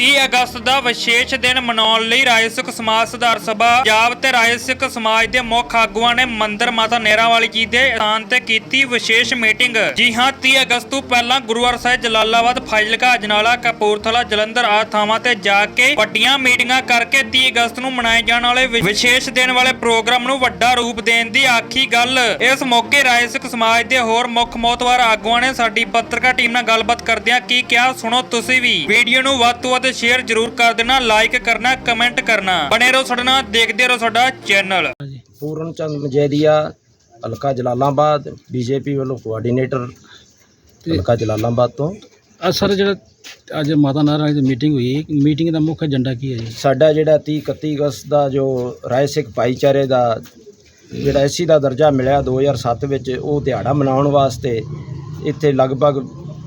30 ਅਗਸਤ ਦਾ ਵਿਸ਼ੇਸ਼ ਦਿਨ ਮਨਾਉਣ ਲਈ ਰਾਏ ਸਿੱਖ ਸਮਾਜ ਸੁਧਾਰ ਸਭਾ ਪੰਜਾਬ ਤੇ ਰਾਏ ਸਿੱਖ ਸਮਾਜ ਦੇ ਮੁੱਖ ਆਗੂਆਂ ਨੇ ਮੰਦਿਰ ਮਾਤਾ ਨੇਰਾ ਜੀ ਦੇ ਸਥਾਨ ਤੇ ਕੀਤੀ ਵਿਸ਼ੇਸ਼ ਮੀਟਿੰਗ। ਜੀ ਹਾਂ 30 ਅਗਸਤ ਤੋਂ ਪਹਿਲਾਂ ਗੁਰੂਵਾਰ ਸਾਹਿਬ ਜਲਾਲਾਬਾਦ, ਫਾਜ਼ਿਲਕਾ, ਅਜਨਾਲਾ, ਕਪੂਰਥਲਾ, ਜਲੰਧਰ ਆਦਿ ਥਾਵਾਂ ਤੇ ਜਾ ਕੇ ਵੱਡੀਆਂ ਮੀਟਿੰਗਾਂ ਕਰਕੇ 30 ਅਗਸਤ ਨੂੰ ਮਨਾਏ ਜਾਣ ਵਾਲੇ ਵਿਸ਼ੇਸ਼ ਦਿਨ ਵਾਲੇ ਪ੍ਰੋਗਰਾਮ ਨੂੰ ਵੱਡਾ ਰੂਪ ਦੇਣ ਦੀ ਆਖੀ ਗੱਲ। ਇਸ ਮੌਕੇ ਰਾਏ ਸਿੱਖ ਸਮਾਜ ਦੇ ਹੋਰ ਮੁੱਖ ਮੋਤਵਾਰ ਆਗੂਆਂ ਨੇ ਸਾਡੀ ਪੱਤਰਕਾਰ ਟੀਮ ਨਾਲ ਗੱਲਬਾਤ ਕਰਦਿਆਂ ਕੀ ਕਿਹਾ, ਸੁਣੋ ਤੁਸੀਂ ਵੀ। ਵੀਡੀਓ ਨੂੰ ਵੱਧ ਤੋਂ ਵੱਧ ਸ਼ੇਅਰ ਜ਼ਰੂਰ ਕਰ ਦੇਣਾ ਲਾਈਕ ਕਰਨਾ ਕਮੈਂਟ ਕਰਨਾ। ਬਣੇ ਰਹੋ ਸਾਡੇ ਨਾਲ ਦੇਖਦੇ ਰਹੋ ਸਾਡਾ ਚੈਨਲ ਪੂਰਨ ਚੰਦ ਮਜੈਦੀਆ ਹਲਕਾ ਜਲਾਲਾਬਾਦ ਬੀਜੇਪੀ ਵੱਲੋਂ ਕੋਆਰਡੀਨੇਟਰ ਹਲਕਾ ਜਲਾਲਾਬਾਦ ਤੋਂ। ਆ ਸਰ ਜਿਹੜਾ ਅੱਜ ਮਾਤਾ ਨਾਰਾਇਣ ਦੀ ਮੀਟਿੰਗ ਹੋਈ ਮੀਟਿੰਗ ਦਾ ਮੁੱਖ ਏਜੰਡਾ ਕੀ ਹੈ ਜੀ? ਸਾਡਾ ਜਿਹੜਾ 30 31 ਅਗਸਤ ਦਾ ਜੋ ਰਾਏ ਸਿੱਖ ਭਾਈਚਾਰੇ ਦਾ ਜਿਹੜਾ ਐਸੀ ਦਾ ਦਰਜਾ ਮਿਲਿਆ 2007 ਵਿੱਚ ਉਹ ਦਿਹਾੜਾ ਮਨਾਉਣ ਵਾਸਤੇ ਇੱਥੇ ਲਗਭਗ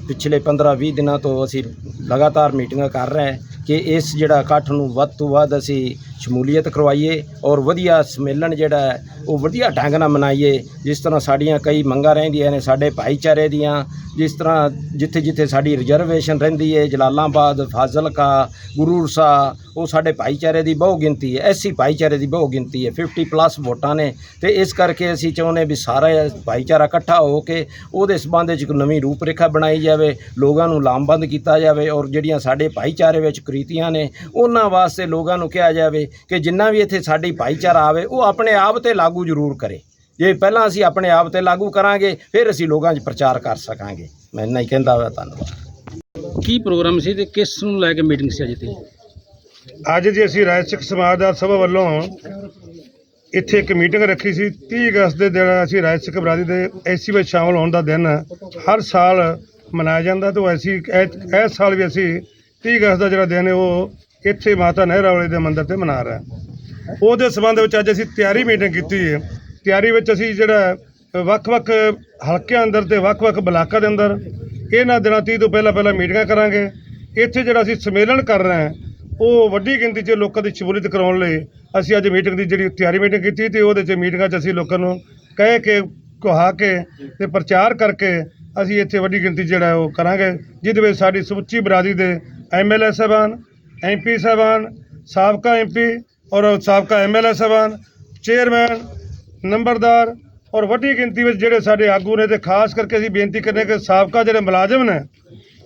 ਪਿਛਲੇ 15-20 ਦਿਨਾਂ ਤੋਂ ਅਸੀਂ ਲਗਾਤਾਰ ਮੀਟਿੰਗਾਂ ਕਰ ਰਹੇ ਕਿ ਇਸ ਜਿਹੜਾ ਇਕੱਠ ਨੂੰ ਵੱਧ ਤੋਂ ਵੱਧ ਅਸੀਂ ਸ਼ਮੂਲੀਅਤ ਕਰਵਾਈਏ ਔਰ ਵਧੀਆ ਸੰਮੇਲਨ ਜਿਹੜਾ ਉਹ ਵਧੀਆ ਢੰਗ ਨਾਲ ਮਨਾਈਏ, ਜਿਸ ਤਰ੍ਹਾਂ ਸਾਡੀਆਂ ਕਈ ਮੰਗਾਂ ਰਹਿੰਦੀਆਂ ਨੇ, ਸਾਡੇ ਭਾਈਚਾਰੇ ਦੀਆਂ, ਜਿਸ ਤਰ੍ਹਾਂ ਜਿੱਥੇ ਜਿੱਥੇ ਸਾਡੀ ਰਿਜ਼ਰਵੇਸ਼ਨ ਰਹਿੰਦੀ ਹੈ, ਜਲਾਲਾਬਾਦ, ਫਾਜ਼ਿਲਕਾ ਗੁਰੂਰਸਾ ਉਹ ਸਾਡੇ ਭਾਈਚਾਰੇ ਦੀ ਬਹੁ ਗਿਣਤੀ ਹੈ, ਐਸੀ ਭਾਈਚਾਰੇ ਦੀ ਬਹੁ ਗਿਣਤੀ ਹੈ 50 ਪਲੱਸ ਵੋਟਾਂ ਨੇ। ਤੇ ਇਸ ਕਰਕੇ ਅਸੀਂ ਚਾਹੁੰਦੇ ਵੀ ਸਾਰਾ ਭਾਈਚਾਰਾ ਇਕੱਠਾ ਹੋ ਕੇ ਉਹਦੇ ਸਬੰਧ ਵਿੱਚ ਇੱਕ ਨਵੀਂ ਰੂਪਰੇਖਾ ਬਣਾਈ ਜਾਵੇ, ਲੋਕਾਂ ਨੂੰ ਲਾਮਬੰਦ ਕੀਤਾ ਜਾਵੇ ਔਰ ਜਿਹੜੀਆਂ ਸਾਡੇ ਭਾਈਚਾਰੇ ਵਿੱਚ ਕ੍ਰੀਤੀਆਂ ਨੇ ਉਹਨਾਂ ਵਾਸਤੇ ਲੋਕਾਂ ਨੂੰ ਕਿਹਾ ਜਾਵੇ ਕਿ ਜਿੰਨਾ ਵੀ ਇੱਥੇ ਸਾਡੀ ਭਾਈਚਾਰਾ ਆਵੇ ਉਹ ਆਪਣੇ ਆਪ ਤੇ ਲਾਗੂ ਜ਼ਰੂਰ ਕਰੇ। ਜੇ ਪਹਿਲਾਂ ਅਸੀਂ ਆਪਣੇ ਆਪ ਤੇ ਲਾਗੂ ਕਰਾਂਗੇ ਫਿਰ ਅਸੀਂ ਲੋਕਾਂ 'ਚ ਪ੍ਰਚਾਰ ਕਰ ਸਕਾਂਗੇ। ਮੈਂ ਇੰਨਾ ਹੀ ਕਹਿੰਦਾ ਹੋਇਆ ਧੰਨਵਾਦ। ਕੀ ਪ੍ਰੋਗਰਾਮ ਸੀ ਤੇ ਕਿਸ ਨੂੰ ਲੈ ਕੇ ਮੀਟਿੰਗ ਸੀ ਅੱਜ ਦੀ ਅੱਜ ਜੀ ਅਸੀਂ ਰਾਜ ਸਿੱਖ ਸਮਾਜ ਦਾ ਸਭਾ ਵੱਲੋਂ ਇੱਥੇ ਇੱਕ ਮੀਟਿੰਗ ਰੱਖੀ ਸੀ 30 ਅਗਸਤ ਦੇ ਦਿਨ ਅਸੀਂ ਰਾਜ ਸਿੱਖ ਬਰਾਦਰੀ ਦੇ ਐਸੀ ਵਿੱਚ ਸ਼ਾਮਲ ਹੋਣ ਦਾ ਦਿਨ ਹਰ ਸਾਲ ਮਨਾਇਆ ਜਾਂਦਾ ਤੇ ਇਹ ਇਸ ਸਾਲ ਵੀ ਅਸੀਂ 30 ਅਗਸਤ ਦਾ ਜਿਹੜਾ ਦਿਨ ਹੈ, ਉਹ ਇੱਥੇ ਮਾਤਾ ਨਹਿਰਾ ਵਾਲੇ ਦੇ ਮੰਦਿਰ ਤੇ ਮਨਾ ਰਹੇ। ਉਹਦੇ ਸੰਬੰਧ ਵਿੱਚ ਅੱਜ ਅਸੀਂ ਤਿਆਰੀ ਮੀਟਿੰਗ ਕੀਤੀ ਹੈ। ਤਿਆਰੀ ਵਿੱਚ ਅਸੀਂ ਜਿਹੜਾ ਵੱਖ-ਵੱਖ ਹਲਕਿਆਂ ਅੰਦਰ ਤੇ ਵੱਖ-ਵੱਖ ਬਲਾਕਾਂ ਦੇ ਅੰਦਰ ਇਹਨਾਂ ਦਿਨਾਂ 30 ਤੋਂ ਪਹਿਲਾਂ ਪਹਿਲਾਂ ਮੀਟਿੰਗਾਂ ਕਰਾਂਗੇ। ਇੱਥੇ ਜਿਹੜਾ ਅਸੀਂ ਸੰਮੇਲਨ ਕਰ ਰਹੇ ਹਾਂ, ਉਹ ਵੱਡੀ ਗਿਣਤੀ 'ਚ ਲੋਕਾਂ ਦੀ ਸ਼ਮੂਲੀਅਤ ਕਰਾਉਣ ਲਈ ਅਸੀਂ ਅੱਜ ਮੀਟਿੰਗ ਦੀ ਜਿਹੜੀ ਤਿਆਰੀ ਮੀਟਿੰਗ ਕੀਤੀ ਤੇ ਉਹਦੇ 'ਚ ਮੀਟਿੰਗਾਂ 'ਚ ਅਸੀਂ ਲੋਕਾਂ ਨੂੰ ਕਹਿ ਕੇ, ਕਹਾ ਕੇ ਤੇ ਪ੍ਰਚਾਰ ਕਰਕੇ ਅਸੀਂ ਇੱਥੇ ਵੱਡੀ ਗਿਣਤੀ ਜਿਹੜਾ ਉਹ ਕਰਾਂਗੇ, ਜਿਹਦੇ ਵਿੱਚ ਸਾਡੀ ਸਮੁੱਚੀ ਬਰਾਦਰੀ ਦੇ ਐਮਐਲਏ ਸਾਹਿਬਾਨ, ਐਮਪੀ ਸਾਹਿਬਾਨ, ਸਾਬਕਾ ਐਮਪੀ ਔਰ ਸਾਬਕਾ ਐਮਐਲਏ ਸਾਹਿਬਾਨ, ਚੇਅਰਮੈਨ, ਨੰਬਰਦਾਰ ਔਰ ਵੱਡੀ ਗਿਣਤੀ ਵਿੱਚ ਜਿਹੜੇ ਸਾਡੇ ਆਗੂ ਨੇ ਤੇ ਖਾਸ ਕਰਕੇ ਅਸੀਂ ਬੇਨਤੀ ਕਰਨੇ ਕਿ ਸਾਬਕਾ ਜਿਹੜੇ ਮੁਲਾਜ਼ਮ ਨੇ,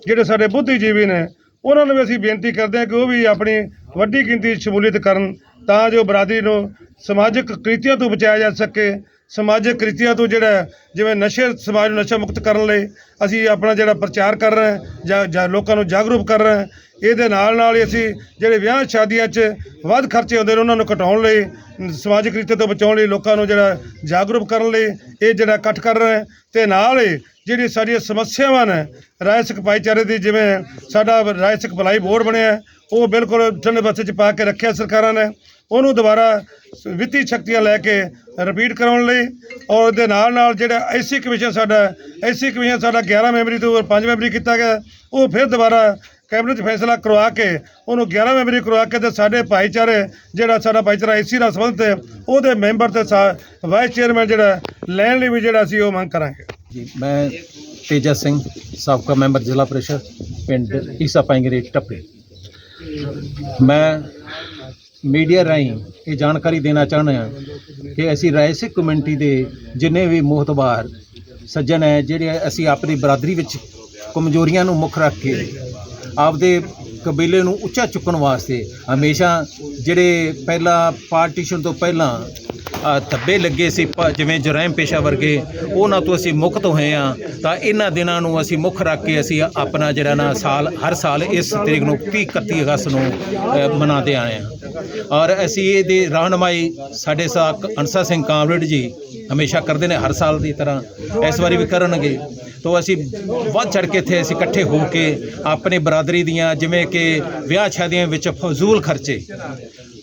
ਜਿਹੜੇ ਸਾਡੇ ਬੁੱਧੀਜੀਵੀ ਨੇ, ਉਹਨਾਂ ਨੂੰ ਵੀ ਅਸੀਂ ਬੇਨਤੀ ਕਰਦੇ ਹਾਂ ਕਿ ਉਹ ਵੀ ਆਪਣੀ ਵੱਡੀ ਗਿਣਤੀ 'ਚ ਸ਼ਮੂਲੀਅਤ ਕਰਨ ਤਾਂ ਜੋ ਬਰਾਦਰੀ ਨੂੰ ਸਮਾਜਿਕ ਕ੍ਰਿਤੀਆਂ ਤੋਂ ਬਚਾਇਆ ਜਾ ਸਕੇ ਸਮਾਜਿਕ ਕ੍ਰਿਤੀਆਂ ਤੋਂ ਜਿਹੜਾ ਜਿਵੇਂ ਨਸ਼ੇ, ਸਮਾਜ ਨੂੰ ਨਸ਼ਾ ਮੁਕਤ ਕਰਨ ਲਈ ਅਸੀਂ ਆਪਣਾ ਜਿਹੜਾ ਪ੍ਰਚਾਰ ਕਰ ਰਹੇ ਹਾਂ, ਜਾਂ ਜਾਂ ਲੋਕਾਂ ਨੂੰ ਜਾਗਰੂਕ ਕਰ ਰਹੇ ਹਾਂ, ਇਹਦੇ ਨਾਲ ਨਾਲ ਹੀ ਅਸੀਂ ਜਿਹੜੇ ਵਿਆਹ ਸ਼ਾਦੀਆਂ 'ਚ ਵੱਧ ਖਰਚੇ ਹੁੰਦੇ ਨੇ, ਉਹਨਾਂ ਨੂੰ ਘਟਾਉਣ ਲਈ, ਸਮਾਜਿਕ ਰੀਤੇ ਤੋਂ ਬਚਾਉਣ ਲਈ ਲੋਕਾਂ ਨੂੰ ਜਿਹੜਾ ਜਾਗਰੂਕ ਕਰਨ ਲਈ ਇਹ ਜਿਹੜਾ ਇਕੱਠ ਕਰ ਰਹੇ ਹਾਂ ਤੇ ਨਾਲ ਹੀ ਜਿਹੜੀ ਸਾਡੀਆਂ ਸਮੱਸਿਆਵਾਂ ਨੇ ਰਾਏ ਸਿੱਖ ਭਾਈਚਾਰੇ ਦੀ, ਜਿਵੇਂ ਸਾਡਾ ਰਾਏ ਸਿੱਖ ਭਲਾਈ ਬੋਰਡ ਬਣਿਆ ਉਹ ਬਿਲਕੁਲ ਠੰਡੇ ਬੱਸੇ 'ਚ ਪਾ ਕੇ ਰੱਖਿਆ ਸਰਕਾਰਾਂ ਨੇ ਉਹਨੂੰ ਦੁਬਾਰਾ ਵਿੱਤੀ ਸ਼ਕਤੀਆਂ ਲੈ ਕੇ ਰਿਪੀਟ ਕਰਾਉਣ ਲਈ ਔਰ ਉਹਦੇ ਨਾਲ ਨਾਲ ਜਿਹੜਾ ਐਸੀ ਕਮਿਸ਼ਨ ਸਾਡਾ ਐਸੀ ਕਮਿਸ਼ਨ ਸਾਡਾ 11 ਮੈਂਬਰੀ ਤੋਂ 5 ਮੈਂਬਰੀ ਕੀਤਾ ਗਿਆ, ਉਹ ਫਿਰ ਦੁਬਾਰਾ ਕੈਬਨਿਟ 'ਚ ਫੈਸਲਾ ਕਰਵਾ ਕੇ ਉਹਨੂੰ 11 ਮੈਂਬਰੀ ਕਰਵਾ ਕੇ ਤੇ ਸਾਡੇ ਭਾਈਚਾਰੇ ਜਿਹੜਾ ਸਾਡਾ ਭਾਈਚਾਰਾ ਐਸੀ ਨਾਲ ਸੰਬੰਧਿਤ ਹੈ, ਉਹਦੇ ਮੈਂਬਰ ਤੇ ਸਾ- ਵਾਈਸ ਚੇਅਰਮੈਨ ਜਿਹੜਾ ਲੈਣ ਲਈ ਵੀ ਜਿਹੜਾ ਅਸੀਂ ਉਹ ਮੰਗ ਕਰਾਂਗੇ। ਜੀ, ਮੈਂ ਤੇਜਾ ਸਿੰਘ, ਸਾਬਕਾ ਮੈਂਬਰ ਜ਼ਿਲ੍ਹਾ ਪ੍ਰੀਸ਼ਦ, ਪਿੰਡ ਈਸਾ ਪਾਈਂਗਰੇ, ਟੱਪੇ। ਮੈਂ ਮੀਡੀਆ ਰਾਹੀਂ ਇਹ ਜਾਣਕਾਰੀ ਦੇਣਾ ਚਾਹੁੰਦੇ ਹਾਂ ਕਿ ਅਸੀਂ ਰਾਏ ਸਿੱਖ ਕਮਿਊਨਿਟੀ ਦੇ ਜਿੰਨੇ ਵੀ ਮੋਹਤਬਾਰ ਸੱਜਣ ਹੈ, ਜਿਹੜੇ ਅਸੀਂ ਆਪਣੀ ਬਰਾਦਰੀ ਵਿੱਚ ਕਮਜ਼ੋਰੀਆਂ ਨੂੰ ਮੁੱਖ ਰੱਖ ਕੇ ਆਪਦੇ ਕਬੀਲੇ ਨੂੰ ਉੱਚਾ ਚੁੱਕਣ ਵਾਸਤੇ ਹਮੇਸ਼ਾ ਜਿਹੜੇ ਪਹਿਲਾਂ ਪਾਰਟੀਸ਼ਨ ਤੋਂ ਪਹਿਲਾਂ ਧੱਬੇ ਲੱਗੇ ਸੀ ਜਿਵੇਂ ਜਰਾਇਮ ਪੇਸ਼ਾ ਵਰਗੇ, ਉਹਨਾਂ ਤੋਂ ਅਸੀਂ ਮੁਕਤ ਹੋਏ ਆ ਤਾਂ ਇਹਨਾਂ ਦਿਨਾਂ ਨੂੰ ਅਸੀਂ ਮੁੱਖ ਰੱਖ ਕੇ ਅਸੀਂ ਆਪਣਾ ਜਿਹੜਾ ਨਾ ਸਾਲ, ਹਰ ਸਾਲ ਇਸ ਤਰੀਕ ਨੂੰ 30 31 ਅਗਸਤ ਨੂੰ ਮਨਾਉਂਦੇ ਆਏ ਆ ਔਰ ਅਸੀਂ ਇਹਦੀ ਰਹਿਨਮਾਈ ਸਾਡੇ ਸਾਥ ਅਨਸਾ ਸਿੰਘ ਕਾਮਰੇਡ ਜੀ ਹਮੇਸ਼ਾ ਕਰਦੇ ਨੇ, ਹਰ ਸਾਲ ਦੀ ਤਰ੍ਹਾਂ। ਇਸ ਵਾਰੀ ਵੀ ਕਰਨਗੇ। ਤੋਂ ਅਸੀਂ ਵੱਧ ਚੜ ਕੇ ਇੱਥੇ ਅਸੀਂ ਇਕੱਠੇ ਹੋ ਕੇ ਆਪਣੇ ਬਰਾਦਰੀ ਦੀਆਂ ਜਿਵੇਂ ਕਿ ਵਿਆਹ ਸ਼ਾਦੀਆਂ ਵਿੱਚ ਫਜ਼ੂਲ ਖਰਚੇ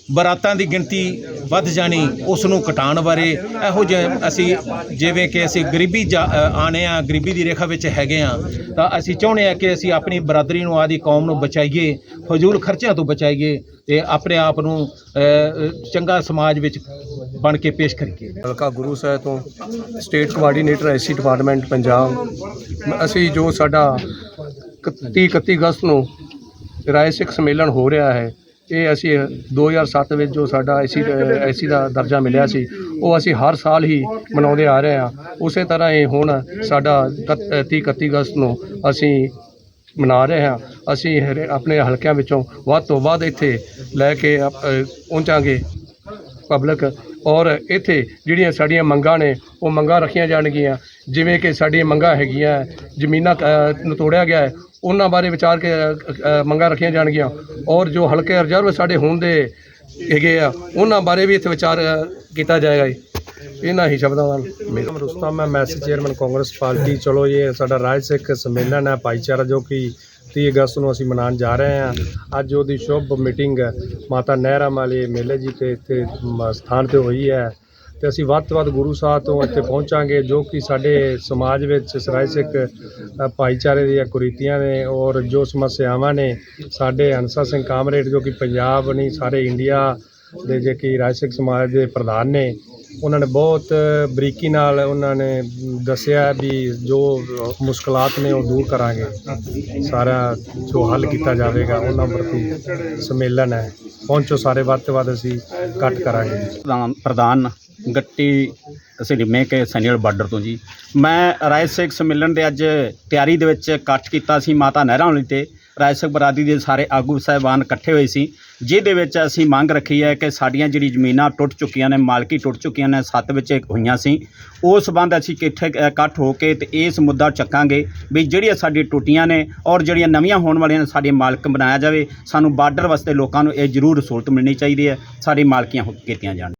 ਬਰਾਤਾਂ ਦੀ ਗਿਣਤੀ ਵੱਧ ਜਾਣੀ ਉਸ ਨੂੰ ਘਟਾਉਣ ਬਾਰੇ ਇਹੋ ਜਿਹੇ ਅਸੀਂ ਜਿਵੇਂ ਕਿ ਅਸੀਂ ਗਰੀਬੀ ਜਾ- ਅ, ਆਨੇ ਆ ਗਰੀਬੀ ਦੀ ਰੇਖਾ ਵਿੱਚ ਹੈਗੇ ਆ ਤਾਂ ਅਸੀਂ ਚਾਹੁੰਦੇ ਆ ਕਿ ਅਸੀਂ ਆਪਣੀ ਬਰਾਦਰੀ ਨੂੰ ਆਦੀ ਕੌਮ ਨੂੰ ਬਚਾਈਏ ਫਜ਼ੂਲ ਖਰਚਿਆਂ ਤੋਂ ਬਚਾਈਏ ਤੇ ਆਪਣੇ ਆਪ ਨੂੰ ਚੰਗਾ ਸਮਾਜ ਵਿੱਚ ਬਣ ਕੇ ਪੇਸ਼ ਕਰੀਏ। ਹਲਕਾ ਗੁਰੂ ਸਾਹਿਬ ਤੋਂ state coordinator SC department Punjab. ਅਸੀਂ ਜੋ ਸਾਡਾ 30 31 ਅਗਸਤ ਨੂੰ ਰਾਏ ਸਿੱਖ ਸੰਮੇਲਨ ਹੋ ਰਿਹਾ ਹੈ ਇਹ ਅਸੀਂ 2007 ਵਿੱਚ ਜੋ ਸਾਡਾ ਐਸੀ ਐਸੀ ਦਾ ਦਰਜਾ ਮਿਲਿਆ ਸੀ, ਉਹ ਅਸੀਂ ਹਰ ਸਾਲ ਹੀ ਮਨਾਉਂਦੇ ਆ ਰਹੇ ਹਾਂ। ਉਸੇ ਤਰ੍ਹਾਂ ਇਹ ਹੁਣ ਸਾਡਾ 30 31 ਅਗਸਤ ਨੂੰ ਅਸੀਂ ਮਨਾ ਰਹੇ ਹਾਂ। ਅਸੀਂ ਹਰੇ- ਆਪਣੇ ਹਲਕਿਆਂ ਵਿੱਚੋਂ ਵੱਧ ਤੋਂ ਵੱਧ ਇੱਥੇ ਲੈ ਕੇ ਪਹੁੰਚਾਂਗੇ ਪਬਲਿਕ ਔਰ ਇੱਥੇ ਜਿਹੜੀਆਂ ਸਾਡੀਆਂ ਮੰਗਾਂ ਨੇ, ਉਹ ਮੰਗਾਂ ਰੱਖੀਆਂ ਜਾਣਗੀਆਂ। ਜਿਵੇਂ ਕਿ ਸਾਡੀਆਂ ਮੰਗਾਂ ਹੈਗੀਆਂ, ਜ਼ਮੀਨਾਂ ਨੂੰ ਤੋੜਿਆ ਗਿਆ ਹੈ ਉਹਨਾਂ ਬਾਰੇ ਵਿਚਾਰ ਕੇ ਮੰਗਾਂ ਰੱਖੀਆਂ ਜਾਣਗੀਆਂ। ਔਰ ਜੋ ਹਲਕੇ ਰਿਜ਼ਰਵ ਸਾਡੇ ਹੋਣ ਦੇ ਹੈਗੇ ਆ, ਉਹਨਾਂ ਬਾਰੇ ਵੀ ਇੱਥੇ ਵਿਚਾਰ ਕੀਤਾ ਜਾਏਗਾ ਜੀ। ਇਹਨਾਂ ਹੀ ਸ਼ਬਦਾਂ ਨਾਲ। ਮੇਰਾ ਨਾਮ ਰੁਸਤਮ ਹੈ ਮੈਸੇਜ ਚੇਅਰਮੈਨ ਕਾਂਗਰਸ ਪਾਰਟੀ। ਚਲੋ ਇਹ ਸਾਡਾ ਰਾਜ ਸਿੱਖ ਸੰਮੇਲਨ ਹੈ, ਭਾਈਚਾਰਾ ਜੋ ਕਿ 30 ਅਗਸਤ ਨੂੰ ਅਸੀਂ ਮਨਾਉਣ ਜਾ ਰਹੇ ਹਾਂ। ਅੱਜ ਉਹਦੀ ਸ਼ੁਭ ਮੀਟਿੰਗ ਮਾਤਾ ਨਹਿਰਾ ਵਾਲੇ ਮੇਲੇ ਜੀ ਤੇ ਇੱਥੇ ਸਥਾਨ ਤੇ ਹੋਈ ਹੈ। ਤੇ ਅਸੀਂ ਵੱਧ ਤੋਂ ਵੱਧ ਗੁਰੂ ਸਾਹਿਬ ਤੋਂ ਇੱਥੇ ਪਹੁੰਚਾਂਗੇ, ਜੋ ਕਿ ਸਾਡੇ ਸਮਾਜ ਵਿੱਚ ਸਰਾਏ ਸਿੱਖ ਭਾਈਚਾਰੇ ਦੀਆਂ ਕੁਰੀਤੀਆਂ ਨੇ ਔਰ ਜੋ ਸਮੱਸਿਆਵਾਂ ਨੇ ਸਾਡੇ ਹੰਸਾ ਸਿੰਘ ਕਾਮਰੇਡ, ਜੋ ਕਿ ਪੰਜਾਬ ਨਹੀਂ, ਸਾਰੇ ਇੰਡੀਆ ਦੇ ਜੇ ਕਿ ਰਾਜ ਸਿੱਖ ਸਮਾਜ ਦੇ ਪ੍ਰਧਾਨ ਨੇ, ਉਹਨਾਂ ਨੇ ਬਹੁਤ ਬਰੀਕੀ ਨਾਲ ਉਹਨਾਂ ਨੇ ਦੱਸਿਆ ਵੀ ਜੋ ਮੁਸ਼ਕਲਾਤ ਨੇ ਉਹ ਦੂਰ ਕਰਾਂਗੇ। ਸਾਰਾ ਜੋ ਹੱਲ ਕੀਤਾ ਜਾਵੇਗਾ, ਉਹਨਾਂ ਪ੍ਰਤੀ ਸੰਮੇਲਨ ਹੈ। ਪਹੁੰਚੋ ਸਾਰੇ, ਵੱਧ ਤੋਂ ਵੱਧ ਅਸੀਂ ਇਕੱਠ ਕਰਾਂਗੇ। ਪ੍ਰਧਾਨ ਗੱਟੀ ਅਸੀਂ ਰਿਮੇ ਕੇ ਸੈਨੀਅਰ ਬਾਰਡਰ ਤੋਂ ਜੀ। ਮੈਂ ਰਾਏ ਸਿੱਖ ਸੰਮੇਲਨ ਦੇ ਅੱਜ ਤਿਆਰੀ ਦੇ ਵਿੱਚ ਇਕੱਠ ਕੀਤਾ ਸੀ ਮਾਤਾ ਨਹਿਰਾਂ ਵਾਲੀ ਤੇ। ਰਾਏ ਸਿੱਖ ਬਰਾਦਰੀ ਦੇ ਸਾਰੇ ਆਗੂ ਸਾਹਿਬਾਨ ਇਕੱਠੇ ਹੋਏ ਸੀ, ਜਿਹਦੇ ਵਿੱਚ ਅਸੀਂ ਮੰਗ ਰੱਖੀ ਹੈ ਕਿ ਸਾਡੀਆਂ ਜਿਹੜੀ ਜ਼ਮੀਨਾਂ ਟੁੱਟ ਚੁੱਕੀਆਂ ਨੇ, ਮਾਲਕੀ ਟੁੱਟ ਚੁੱਕੀਆਂ ਨੇ, ਸੱਤ ਵਿੱਚ ਹੋਈਆਂ ਸੀ। ਉਸ ਸੰਬੰਧ ਅਸੀਂ ਕਿੱਥੇ ਇਕੱਠ ਹੋ ਕੇ ਤੇ ਇਸ ਮੁੱਦਾ ਚੱਕਾਂਗੇ ਵੀ ਜਿਹੜੀਆਂ ਸਾਡੀ ਟੁੱਟੀਆਂ ਨੇ ਔਰ ਜਿਹੜੀਆਂ ਨਵੀਆਂ ਹੋਣ ਵਾਲੀਆਂ ਨੇ, ਸਾਡੀਆਂ ਮਾਲਕ ਬਣਾਇਆ ਜਾਵੇ। ਸਾਨੂੰ ਬਾਰਡਰ ਵਾਸਤੇ ਲੋਕਾਂ ਨੂੰ ਇਹ ਜ਼ਰੂਰ ਸਹੂਲਤ ਮਿਲਣੀ ਚਾਹੀਦੀ ਹੈ ਸਾਡੀ ਮਾਲਕੀਆਂ ਹੋ- ਕੀਤੀਆਂ ਜਾਣ।